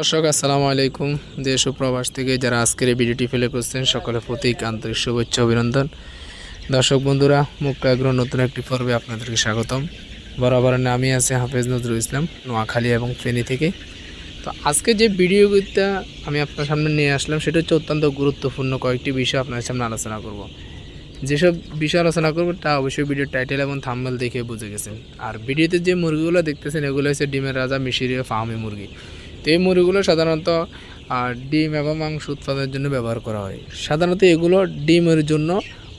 দর্শক, আসসালামু আলাইকুম। দেশ ও প্রবাস থেকে যারা আজকের এই ভিডিওটি ফেলে করছেন সকলের প্রতীক, আন্তরিক শুভেচ্ছা, অভিনন্দন। দর্শক বন্ধুরা মুক্ত আগ্রহ নতুন একটি পর্বে আপনাদেরকে স্বাগতম। বরাবর আমি আছি হাফেজ নজরুল ইসলাম, নোয়াখালী এবং ফেনী থেকে। তো আজকে যে ভিডিওটা আমি আপনার সামনে নিয়ে আসলাম, সেটা হচ্ছে অত্যন্ত গুরুত্বপূর্ণ কয়েকটি বিষয় আপনার সামনে আলোচনা করব। যেসব বিষয় আলোচনা করব, তা অবশ্যই ভিডিও টাইটেল এবং থাম্বেল দেখে বুঝে গেছেন। আর ভিডিওতে যে মুরগিগুলো দেখতেছেন, এগুলো হচ্ছে ডিমের রাজা মিশরীয় ফার্মি মুরগি। তো এই মুরগিগুলো সাধারণত ডিম এবং মাংস উৎপাদনের জন্য ব্যবহার করা হয়। সাধারণত এগুলো ডিমের জন্য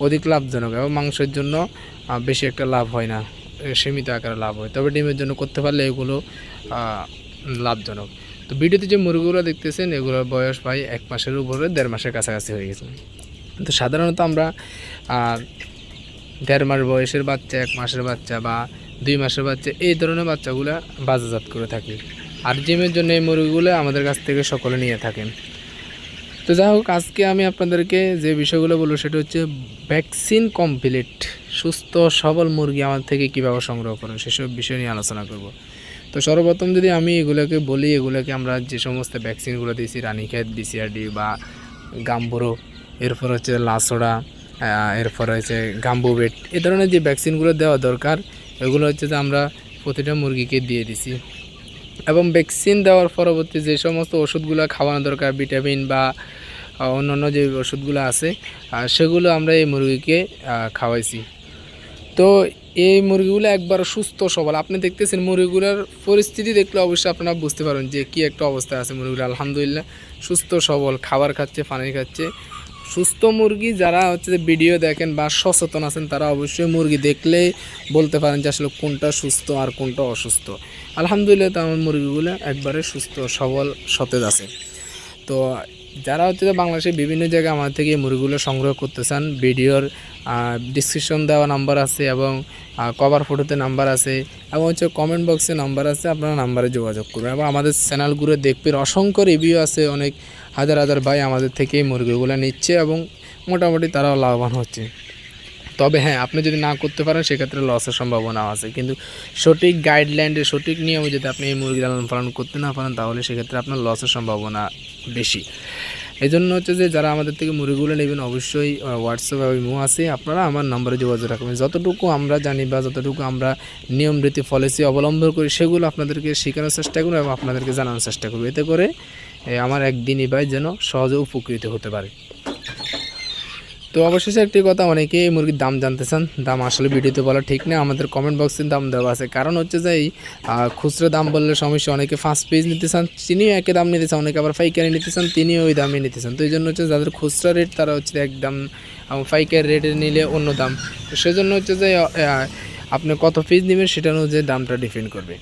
অধিক লাভজনক এবং মাংসের জন্য বেশি একটা লাভ হয় না সীমিত আকারে লাভ হয়। তবে ডিমের জন্য করতে পারলে এগুলো লাভজনক। তো ভিডিওতে যে মুরগিগুলো দেখতেছেন, এগুলোর বয়স প্রায় এক মাসের উপরে, দেড় মাসের কাছাকাছি হয়ে গেছে। তো সাধারণত আমরা দেড় মাস বয়সের বাচ্চা, এক মাসের বাচ্চা বা দুই মাসের বাচ্চা, এই ধরনের বাচ্চাগুলো বাজারজাত করে থাকি। আর জিমের জন্য এই মুরগিগুলো আমাদের কাছ থেকে সকলে নিয়ে থাকেন। তো যাই হোক, আজকে আমি আপনাদেরকে যে বিষয়গুলো বলব সেটা হচ্ছে ভ্যাকসিন কমপ্লিট, সুস্থ, সবল মুরগি আমার থেকে কীভাবে সংগ্রহ করেন সেসব বিষয় নিয়ে আলোচনা করব। তো সর্বপ্রথম যদি আমি এগুলোকে বলি, এগুলোকে আমরা যে সমস্ত ভ্যাকসিনগুলো দিয়েছি, রানীক্ষেত, বিসিআরডি বা গাম্বুরো, এরপর হচ্ছে লাসোড়া এরপর হচ্ছে গাম্বুবেট, এ ধরনের যে ভ্যাকসিনগুলো দেওয়া দরকার, এগুলো হচ্ছে যে আমরা প্রতিটা মুরগিকে দিয়ে দিছি। এবং ভ্যাকসিন দেওয়ার পরবর্তী যে সমস্ত ওষুধগুলো খাওয়ানো দরকার ভিটামিন বা অন্যান্য যে ওষুধগুলো আছে সেগুলো আমরা এই মুরগিকে খাওয়াইছি। তো এই মুরগিগুলো একবার সুস্থ, সবল। আপনি দেখতেছেন মুরগিগুলোর পরিস্থিতি দেখলে অবশ্যই আপনারা বুঝতে পারেন যে কি একটা অবস্থা আছে মুরগিগুলো আলহামদুলিল্লাহ, সুস্থ, সবল, খাবার খাচ্ছে, পানি খাচ্ছে। সুস্থ মুরগি যারা হচ্ছে ভিডিও দেখেন বা সচেতন আছেন, তারা অবশ্যই মুরগি দেখলেই বলতে পারেন যে আসলে কোনটা সুস্থ আর কোনটা অসুস্থ। আলহামদুলিল্লাহ, তো আমার মুরগিগুলো একবারে সুস্থ, সবল, সতেজ আছে। তো যারা হচ্ছে যে বাংলাদেশের বিভিন্ন জায়গায় আমার থেকে মুরগিগুলো সংগ্রহ করতে চান, ভিডিওর ডিসক্রিপশন দেওয়া নাম্বার আছে এবং কভার ফটোতে নাম্বার আছে এবং হচ্ছে কমেন্ট বক্সে নাম্বার আছে, আপনারা নাম্বারে যোগাযোগ করবেন এবং আমাদের চ্যানেলগুলো দেখবেন। অসংখ্য রিভিউ আছে, অনেক হাজার হাজার ভাই আমাদের থেকে মুরগিগুলো নিচ্ছে এবং মোটামুটি তারাও লাভবান হচ্ছে। তবে হ্যাঁ আপনি যদি না করতে পারেন, সেক্ষেত্রে লসের সম্ভাবনা আছে। কিন্তু সঠিক গাইডলাইনের সঠিক নিয়মে যদি আপনি এই মুরগি লালন পালন করতে না পারেন, তাহলে সেক্ষেত্রে আপনার লসের সম্ভাবনা বেশি। এই জন্য হচ্ছে যে যারা আমাদের থেকে মুড়িগুলো নেবেন, অবশ্যই হোয়াটসঅ্যাপ এবং ইমো আছে, আপনারা আমার নম্বরে যোগাযোগ রাখবেন। যতটুকু আমরা জানি বা যতটুকু আমরা নিয়ম, রীতি পলিসি অবলম্বন করি, সেগুলো আপনাদেরকে শেখানোর চেষ্টা করব এবং আপনাদেরকে জানানোর চেষ্টা করব। এতে করে আমার একদিনই বাই যেন সহজে উপকৃত হতে পারে। তো অবশেষে একটি কথা অনেকে এই মুরগির দাম জানতে চান। দাম আসলে ভিডিওতে বলা ঠিক না আমাদের কমেন্ট বক্সে দাম দেওয়া আছে। কারণ হচ্ছে যে এই খুচরো দাম বললে সমস্যা, অনেকে ফার্স্ট পেজ নিতে চান তিনিও একই দাম নিতে চান, অনেকে আবার পাইকারি নিতে চান, তিনিও ওই দামে নিতে চান। তো এই জন্য হচ্ছে যাদের খুচরো রেট তারা হচ্ছে এক দাম এবং পাইকারি রেটে নিলে অন্য দাম। তো সেজন্য হচ্ছে যে আপনি কত পিস নেবেন সেটা অনুযায়ী দামটা ডিপেন্ড করবে।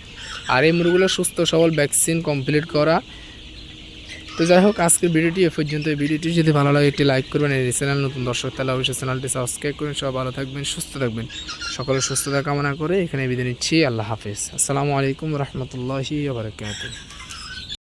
আর এই মুরগিগুলো সুস্থ, সবল ভ্যাকসিন কমপ্লিট করা তো যাই হোক আজকের ভিডিওটি এ পর্যন্ত এই ভিডিওটি যদি ভালো লাগে, একটি লাইক করবেন। এই চ্যানেল নতুন দর্শক, তাহলে অবশ্যই চ্যানেলটি সাবস্ক্রাইব করুন। সব ভালো থাকবেন, সুস্থ থাকবেন। সকলের সুস্থতা কামনা করে এখানে বিদায় নিচ্ছি। আল্লাহ হাফিজ। আসসালামু আলাইকুম রহমতুল্লাহি